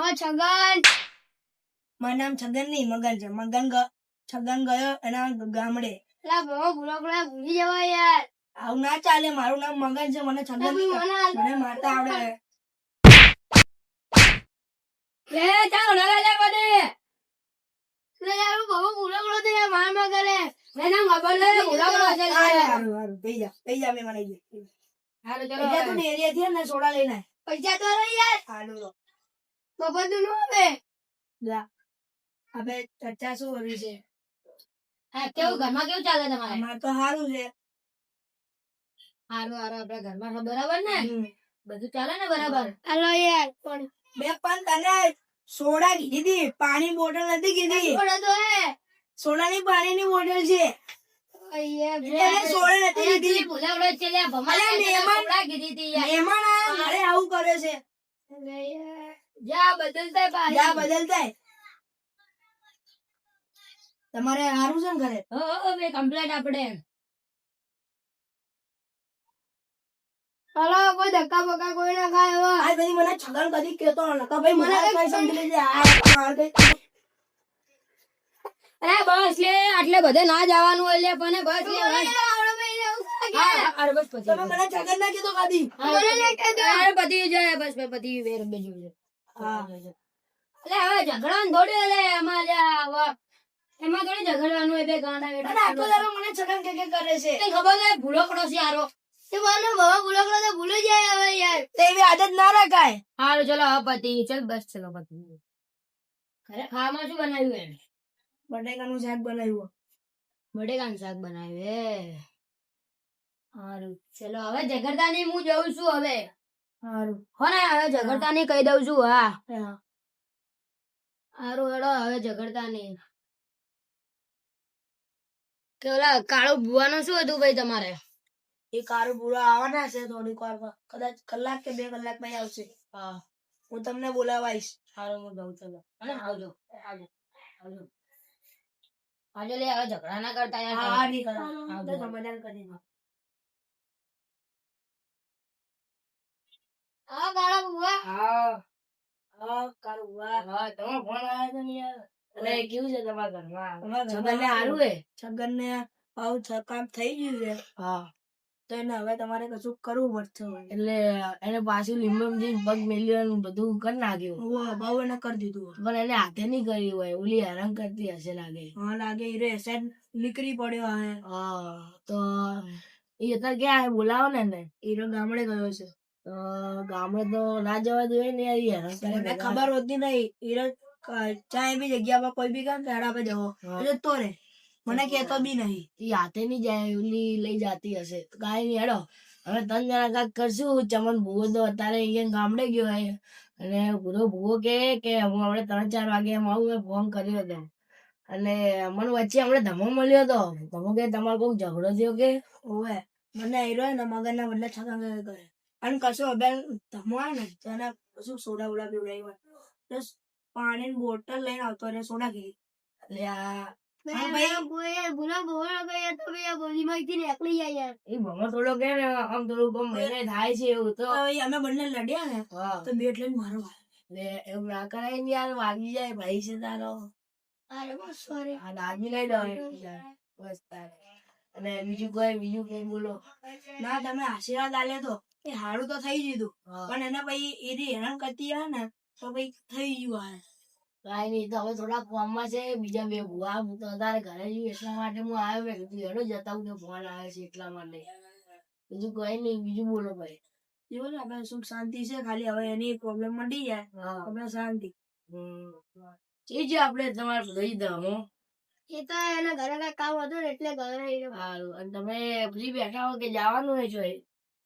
હા છગન. મારું નામ છગન નહીં મગન છે. મગન છગન ગયો એના ગામડે. લા ભૂલો ભૂલી જવાય યાર. આવું ના ચાલે મારું નામ મગન છે મને છગન મને મારતા આવડે લે ચાલો લગા લે બધે લે યાર બહુ ભૂલો ભૂલો તો યાર મારમાં કરે મે નામ ખબર લે ભૂલો ભૂલો છે હારું, હારું, હારું. જા પી જા મેં મને હાલો એટલે તું ડેરીએ થી ને સોડા લઈને પૈસા તો યાર. હારું તું નો આવે. હવે ચર્ચા શું કરવી છે? હા કેવું ઘરમાં કેવું ચાલે તમારે? અમારે તો સારું છે. હારું હારું આપડા ઘરમાં બરાબર ને. બધું ચાલે ને બરાબર? હાલો યાર પણ બે પણ તને સોડા કીધી પાણી બોટલ નથી કીધી? સોડા તો હે સોડાની પાણીની બોટલ છે. મહેમાન- આવું કરે છે. જા બદલતા પાછી જા બદલતા. તમારે સારું છે ને ઘરે? હવે કમ્પ્લેટ આપણે હલો કોઈ ધક્કા બક્કા કોઈ ના ખાય હવે. આ બધી મને છગન કદી કેતો નકા ભાઈ મને કઈ સમજી લેજે આ માર કઈ અરે બસ લે આટલે બધે ના જવાનું હોય લે પણ બસ લે અરે બસ પછી તમે મને છગન ના કીધો કદી. અરે પતિ જાય બસ પતી વેર બેજો. અલે હવે ઝઘડવાનું થોડી અલે એમાં એમાં થોડી ઝઘડવાનું હોય બે ગાંડા બેઠા આખો દાડો મને છગન કે કે કરે છે? તે ખબર છે ભૂલો પડો છે આરો તે મારો બાબા ભૂલો પડો તો ભૂલી જાય હવે યાર. તે એવી આદત ના રખાય. હારું ચલો હવે પતિ ચલ બસ ચલો પતિ. ખરે ખાવામાં શું બનાવ્યું એમ બટેકાનું શાક બનાવ્યું. બટેકાનું શાક બનાવ્યું એ. હારું ચલો હવે નહીં હું જઉં છું હવે. સારું હો ને હવે ઝઘડતા નહીં કહી દઉં છું હા. હારું હેડો હવે ઝઘડતા નહીં. કે ઓલા કાળો ભુવાનું શું હતું ભાઈ તમારે? એ કાળો પૂરો આવવાના છે થોડીક વારમાં. કદાચ કલાક કે બે કલાક પછી આવશે. હા. હું તમને બોલાવાઈશ. સારું હું જઉં ચલો. અને આવજો. આવજો. આવજો. આજે લે હવે ઝઘડા ના કરતા યાર હા નહીં કરો સમાધાન કરી હા કાળા ભુવા હા હા કારો વાહ હા તમે ફોન આવ્યો તો ને અને કેવું છે તમારા ઘરમાં? અમારા છગનને ઘરમાં હે છગન ને પાવ કામ થઈ ગયું છે. હા. તો એને હવે તમારે કશું કરવું પડશે એટલે એને પાછું લીંબમ જે પગ મેલ્યો બધું કરી નાખ્યું. બહુ એને કરી દીધું પણ એને હાથે નહીં કર્યું હોય. ઓલી હેરાન કરતી હશે લાગે. હા લાગે હીરો રે નીકળી પડ્યો હે હા તો એ અત્યારે ક્યાં હે બોલાવો ને એને. હીરો ગામડે ગયો છે. ગામડે તો ના જવા જોઈએ ને યાર બધા. ખબર હોતી નહીં હીરો ચાહે બી જગ્યા પર કોઈ બી કામ કેડા પર જવો. એટલે તો રે. મને કેતો બી નહીં ઈ હાથે નહીં જાય ઓલી લઈ જાતી હશે. કાઈ નહીં હેડો. હવે ત્રણ જણા કાંઈક કરશું. ચમન ભૂવો તો અત્યારે અહીંયા ગામડે ગયો હોય અને પૂરો ભૂવો કે કે હું હમણાં ત્રણ ચાર વાગે એમ આવું મેં ફોન કર્યો હતો અને મને વચ્ચે હમણાં ધમો મળ્યો હતો ધમો કે તમારો કોઈક ઝઘડો થયો કે? ઓવે. મને આવ્યો ને મગરના બદલે છકા કરે અને કશું અબેલ ધમવા ને તને કશું સોડા બોડા પીવડાવી હોય. બસ પાણી બોટલ લઈને આવતો રહે સોડા ઘી અને બીજું કઈ બીજું કઈ બોલો. ના તમે આશીર્વાદ આલે તો. એ હારું તો થઈ ગયું પણ એને પછી એની હેરાન કરતી આવે ને તો પછી થઈ ગયું આ. કાંઈ નહીં તો હવે થોડા ફોર્મમાં છે બીજા બે ભૂવા હું તો તારે ઘરે જઈએ એટલા માટે હું આવ્યો મેં કીધું હેડો જતા હું ફોન આવે છે એટલા માટે. બીજું કઈ નહીં બીજું બોલો ભાઈ. જો ને આપણે સુખ શાંતિ છે ખાલી હવે એની પ્રોબ્લેમ મટી જાય હા. આપણે શાંતિ. હમ. એ જે આપણે તમારે લઈ દઉં એ તો એના ઘરે કઈ કામ હતું ને એટલે ઘરે સારું અને તમે ફ્રી બેઠા હો કે જવાનું હોય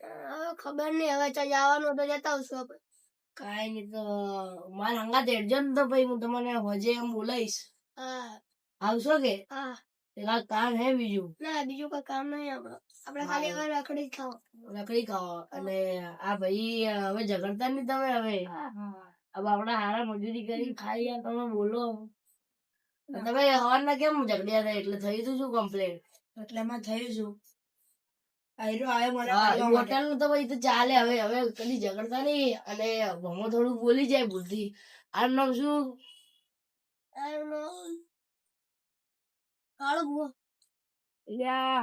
છો ખબર નહીં હવે ચા જવાનું તો જતા આવશું આપણે. કાંઈ નહીં તો મારા હંગાત હેડજો ને તો ભાઈ હું તમને હોજે એમ બોલાવીશ હા. આવશો કે? હા. કામ હે બીજું? ના બીજું કોઈ કામ નહીં આપડે. ખાલી હવે રખડી ખાવ લકડી ખાઓ. અને આ ભાઈ હવે ઝઘડતા નહીં તમે હવે? હવે આપણે હારા મજૂરી કરી ખાઈ તમે બોલો. તમે હવારના કેમ ઝઘડ્યા હતા? એટલે થયું તું શું કમ્પ્લેન એટલે એમાં થયું શું આયરો આયો મને હા, મારવા માટે. હોટલનું તો પછી તો ચાલે. હવે હવે કદી ઝઘડતા નહીં અને ભમો થોડું બોલી જાય બુદ્ધિ. આર નામ શું? કાળો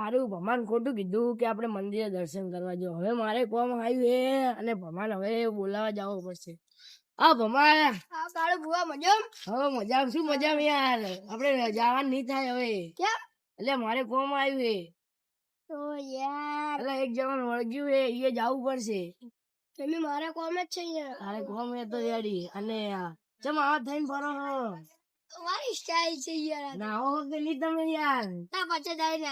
હારું ભમાન ખોટું કીધું કે આપણે મંદિરે દર્શન કરવા જો હવે મારે કોમ આવ્યું હે અને ભમાન હવે બોલાવા જવું પડશે. આ ભમાન આ ભુવા મજા હવે મજા શું મજા યાર? આપણે જવાનું નહીં થાય હવે. ક્યાં? એટલે મારે કોમ આવ્યું હે. તો યાર. એટલે એક જવાનું વળગ્યું એ એ જવું પડશે. તમે મારા કોમ જ છે યાર. અરે કોમ એ તો રેડી. અને ચમ આવા થઈને ફરો હો. તમારી સ્ટાઈલ છે યાર ના હો નહીં તમે યાર? ના પછી જાય ને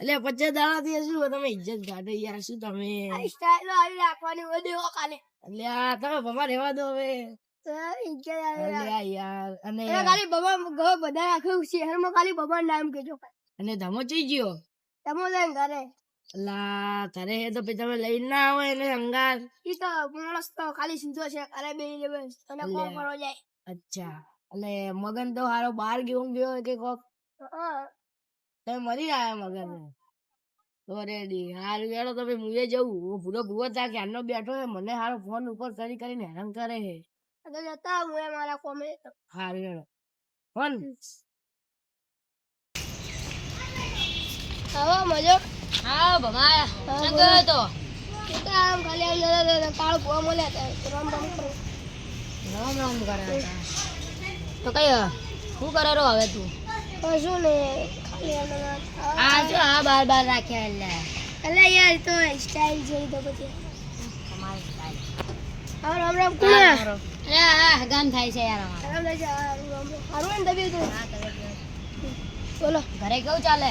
એટલે પચાસ દાડા થી શું તમે ઇજ્જત કાઢે યાર શું તમે? આ સ્ટાઈલ આવી રાખવાની હોય દેવો કાલે. એટલે આ તમે ભમા રહેવા દો હવે. યાર અને ખાલી બાબા બધા આખું શહેરમાં ખાલી બાબા નામ કેજો. અને ધમો ચી ગયો? તમે લઈને ઘરે લા તારે તો પછી તમે લઈને ના આવો એને અંગાર ઈ તો માણસ તો ખાલી સીધો છે ઘરે બેસી જવે અને કોમ કરો જાય અચ્છા અને મગન તો હારો બહાર ગયો ગયો કે કોક તમે મરી આયા મગન તો રેડી હારું હેડો તમે મુએ જવું હું ભૂલો ભૂવો તા ક્યારનો બેઠો હે મને હારો ફોન ઉપર કરી કરીને હેરાન કરે હે તો જતા હું મારા કોમે હારું હેડો ફોન આવો મજો હા ભમાયા. હા. તો આમ ખાલી આમ જતા જતા કાળો ભૂવા મળ્યા હતા. રામ રામ રામ રામ કરે તો કઈ શું કરે રો હવે તું? શું ને ખાલી આ જો આ બાર બાર રાખ્યા એટલે. એટલે યાર તો સ્ટાઈલ છે તો પછી. તમારી સ્ટાઈલ હા રામ રામ અરે આ ગામ થાય છે યાર અમારે. રામ રામ હારું ને તબિયત. બોલો. ઘરે કેવું ચાલે?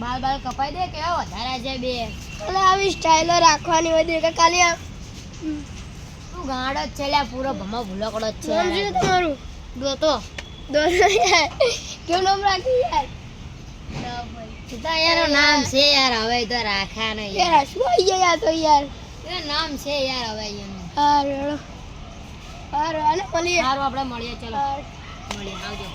બાલ બાલ કપાઈ દે કેવા વધારે છે બે. એટલે આવી સ્ટાઈલો રાખવાની હોય છે કે આમ તું ગાંડો જ છે લ્યા પૂરો ભમો ભૂલકડો જ નામ શું છે તમારું દોતો દોસ્ત યાર. કેવું નામ રાખ્યું યાર? સીધા યાર નામ છે યાર હવે તો રાખા નહીં યાર શું આવી ગયા યાર તો યાર? એનું નામ છે યાર હવે એનું. હારું હારું હારું હાલો મળીએ. સારું આપણે મળીએ ચલો. મળીએ આવજો.